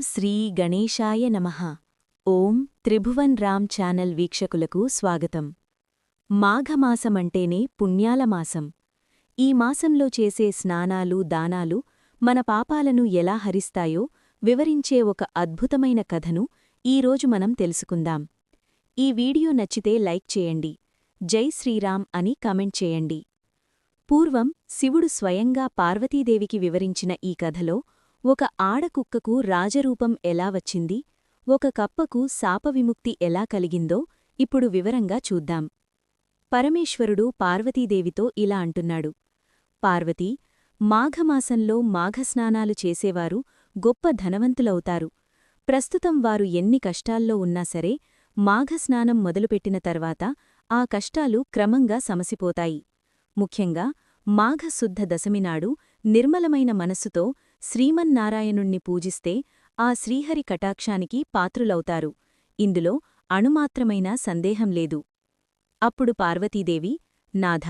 శ్రీ గణేశాయ నమః. ఓం త్రిభువన్ రామ్ ఛానల్ వీక్షకులకు స్వాగతం. మాఘమాసమంటేనే పుణ్యాల మాసం. ఈ మాసంలో చేసే స్నానాలు దానాలు మన పాపాలను ఎలా హరిస్తాయో వివరించే ఒక అద్భుతమైన కథను ఈరోజు మనం తెలుసుకుందాం. ఈ వీడియో నచ్చితే లైక్ చేయండి. జై శ్రీరామ్ అని కామెంట్ చేయండి. పూర్వం శివుడు స్వయంగా పార్వతీదేవికి వివరించిన ఈ కథలో ఒక ఆడకుక్కకు రాజరూపం ఎలా వచ్చింది? ఒక కప్పకు శాపవిముక్తి ఎలా కలిగిందో ఇప్పుడు వివరంగా చూద్దాం. పరమేశ్వరుడు పార్వతీదేవితో ఇలా అంటున్నాడు. పార్వతీ మాఘమాసంలో మాఘస్నానాలు చేసేవారు గొప్ప ధనవంతులవుతారు. ప్రస్తుతం వారు ఎన్ని కష్టాల్లో ఉన్నా సరే మాఘస్నానం మొదలుపెట్టిన తర్వాత ఆ కష్టాలు క్రమంగా సమసిపోతాయి. ముఖ్యంగా మాఘశుద్ధ దశమినాడు నిర్మలమైన మనస్సుతో శ్రీమన్నారాయణుణ్ణి పూజిస్తే ఆ శ్రీహరి కటాక్షానికి పాత్రులవుతారు. ఇందులో అణుమాత్రమైన సందేహం లేదు. అప్పుడు పార్వతీదేవి నాథ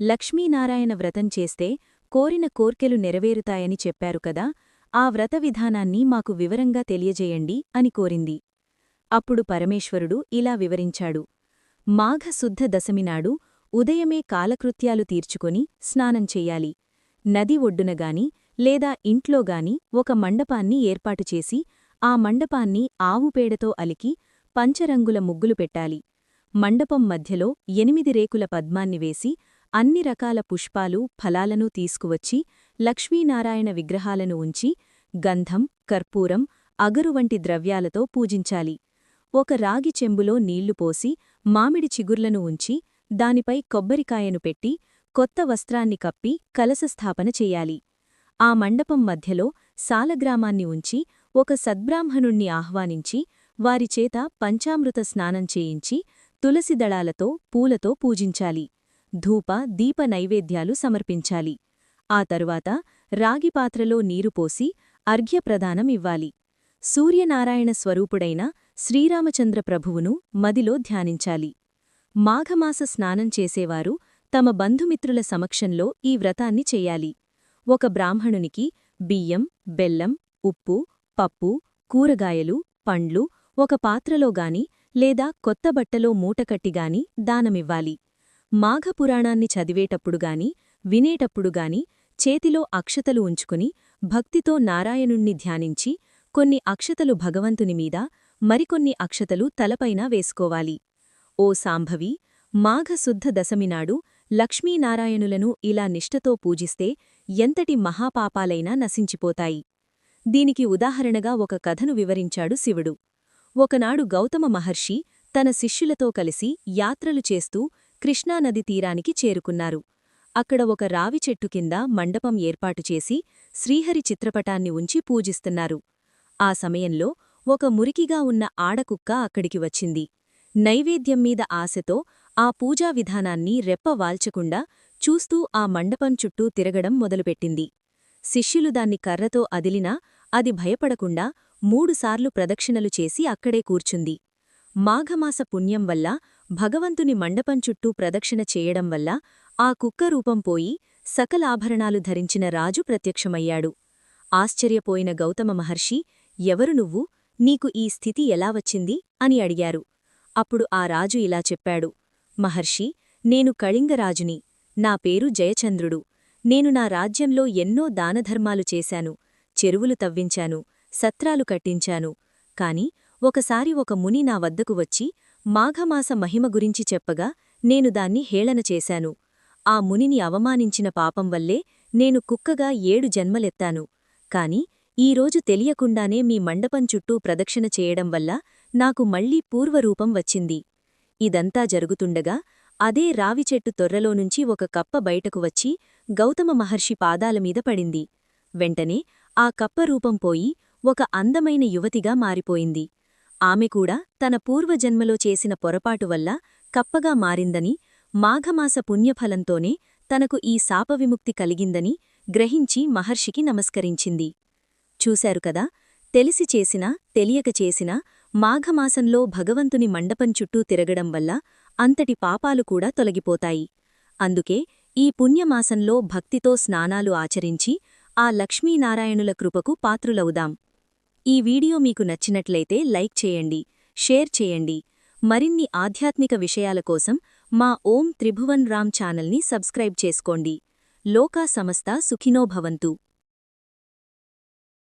లక్ష్మీనారాయణ వ్రతం చేస్తే కోరిన కోర్కెలు నెరవేరుతాయని చెప్పారు కదా ఆ వ్రత విధానాన్ని మాకు వివరంగా తెలియజేయండి అని కోరింది. అప్పుడు పరమేశ్వరుడు ఇలా వివరించాడు. మాఘశుద్ధ దశమినాడు ఉదయమే కాలకృత్యాలు తీర్చుకొని స్నానం చెయ్యాలి నది ఒడ్డునగాని లేదా ఇంట్లోగాని ఒక మండపాన్ని ఏర్పాటుచేసి ఆ మండపాన్ని ఆవుపేడతో అలికి పంచరంగుల ముగ్గులు పెట్టాలి. మండపం మధ్యలో ఎనిమిది రేకుల పద్మాన్ని వేసి అన్ని రకాల పుష్పాలు ఫలాలను తీసుకువచ్చి లక్ష్మీనారాయణ విగ్రహాలను ఉంచి గంధం కర్పూరం అగరు వంటి ద్రవ్యాలతో పూజించాలి. ఒక రాగి చెంబులో నీళ్ళు పోసి మామిడి చిగుర్లను ఉంచి దానిపై కొబ్బరికాయను పెట్టి కొత్త వస్త్రాన్ని కప్పి కలసస్థాపన చేయాలి. ఆ మండపం మధ్యలో సాలగ్రామాన్ని ఉంచి ఒక సద్బ్రాహ్మణుణ్ణి ఆహ్వానించి వారిచేత పంచామృత స్నానం చేయించి తులసిదళాలతో పూలతో పూజించాలి. ధూప దీప నైవేద్యాలు సమర్పించాలి. ఆ తరువాత రాగిపాత్రలో నీరు పోసి ఇవ్వాలి. సూర్యనారాయణ స్వరూపుడైన శ్రీరామచంద్ర ప్రభువును మదిలో ధ్యానించాలి. మాఘమాస స్నానం చేసేవారు తమ బంధుమిత్రుల సమక్షంలో ఈ వ్రతాన్ని చెయ్యాలి ఒక బ్రాహ్మణునికి బియ్యం బెల్లం ఉప్పు పప్పు కూరగాయలు పండ్లు ఒక పాత్రలోగాని లేదా కొత్త బట్టలో మూటకట్టిగాని దానమివ్వాలి. మాఘపురాణాన్ని చదివేటప్పుడుగాని వినేటప్పుడుగాని చేతిలో అక్షతలు ఉంచుకుని భక్తితో నారాయణుణ్ణి ధ్యానించి కొన్ని అక్షతలు భగవంతునిమీద మరికొన్ని అక్షతలు తలపైన వేసుకోవాలి. ఓ సాంభవి మాఘశుద్ధ దశమినాడు లక్ష్మీనారాయణులను ఇలా నిష్టతో పూజిస్తే ఎంతటి మహాపాపాలైనా నశించిపోతాయి. దీనికి ఉదాహరణగా ఒక కథను వివరించాడు శివుడు. ఒకనాడు గౌతమ మహర్షి తన శిష్యులతో కలిసి యాత్రలు చేస్తూ కృష్ణానది తీరానికి చేరుకున్నారు. అక్కడ ఒక రావి చెట్టు కింద మండపం ఏర్పాటుచేసి శ్రీహరి చిత్రపటాన్ని ఉంచి పూజిస్తున్నారు. ఆ సమయంలో ఒక మురికిగా ఉన్న ఆడకుక్క అక్కడికి వచ్చింది. నైవేద్యం మీద ఆశతో ఆ పూజా విధానాన్ని రెప్పవాల్చకుండా చూస్తూ ఆ మండపం చుట్టూ తిరగడం మొదలుపెట్టింది. శిష్యులు దాన్ని కర్రతో అదిలినా అది భయపడకుండా మూడుసార్లు ప్రదక్షిణలు చేసి అక్కడే కూర్చుంది. మాఘమాస పుణ్యం వల్ల భగవంతుని మండపం చుట్టూ ప్రదక్షిణ చేయడం వల్ల ఆ కుక్క రూపం పోయి సకలాభరణాలు ధరించిన రాజు ప్రత్యక్షమయ్యాడు. ఆశ్చర్యపోయిన గౌతమ మహర్షి ఎవరు నువ్వు? నీకు ఈ స్థితి ఎలా వచ్చింది? అని అడిగారు. అప్పుడు ఆ రాజు ఇలా చెప్పాడు మహర్షి నేను కళింగరాజుని. నా పేరు జయచంద్రుడు. నేను నా రాజ్యంలో ఎన్నో దానధర్మాలు చేశాను. చెరువులు తవ్వించాను. సత్రాలు కట్టించాను. కాని ఒకసారి ఒక ముని నా వద్దకు వచ్చి మాఘమాస మహిమ గురించి చెప్పగా నేను దాన్ని హేళన చేశాను. ఆ మునిని అవమానించిన పాపం వల్లే నేను కుక్కగా ఏడు జన్మలెత్తాను. కాని ఈరోజు తెలియకుండానే మీ మండపం చుట్టూ ప్రదక్షిణ చేయడం వల్ల నాకు మళ్ళీ పూర్వరూపం వచ్చింది. ఇదంతా జరుగుతుండగా అదే రావిచెట్టు తొర్రలోనుంచి ఒక కప్ప బయటకు వచ్చి గౌతమ మహర్షి పాదాలమీద పడింది. వెంటనే ఆ కప్ప రూపం పోయి ఒక అందమైన యువతిగా మారిపోయింది. ఆమె కూడా తన పూర్వజన్మలో చేసిన పొరపాటు వల్ల కప్పగా మారిందని మాఘమాస పుణ్యఫలంతోనే తనకు ఈ శాపవిముక్తి కలిగిందని గ్రహించి మహర్షికి నమస్కరించింది. చూశారు కదా తెలిసి చేసినా తెలియక చేసినా మాఘమాసంలో భగవంతుని మండపం చుట్టూ తిరగడం వల్ల అంతటి పాపాలు కూడా తొలగిపోతాయి. అందుకే ఈ పుణ్యమాసంలో భక్తితో స్నానాలు ఆచరించి ఆ లక్ష్మీనారాయణుల కృపకు పాత్రులవుదాం. ఈ వీడియో మీకు నచ్చినట్లయితే లైక్ చేయండి షేర్ చేయండి. మరిన్ని ఆధ్యాత్మిక విషయాల కోసం మా ఓం త్రిభువన్ రామ్ ఛానల్ని సబ్స్క్రైబ్ చేసుకోండి. లోకా సమస్త సుఖినో భవంతు.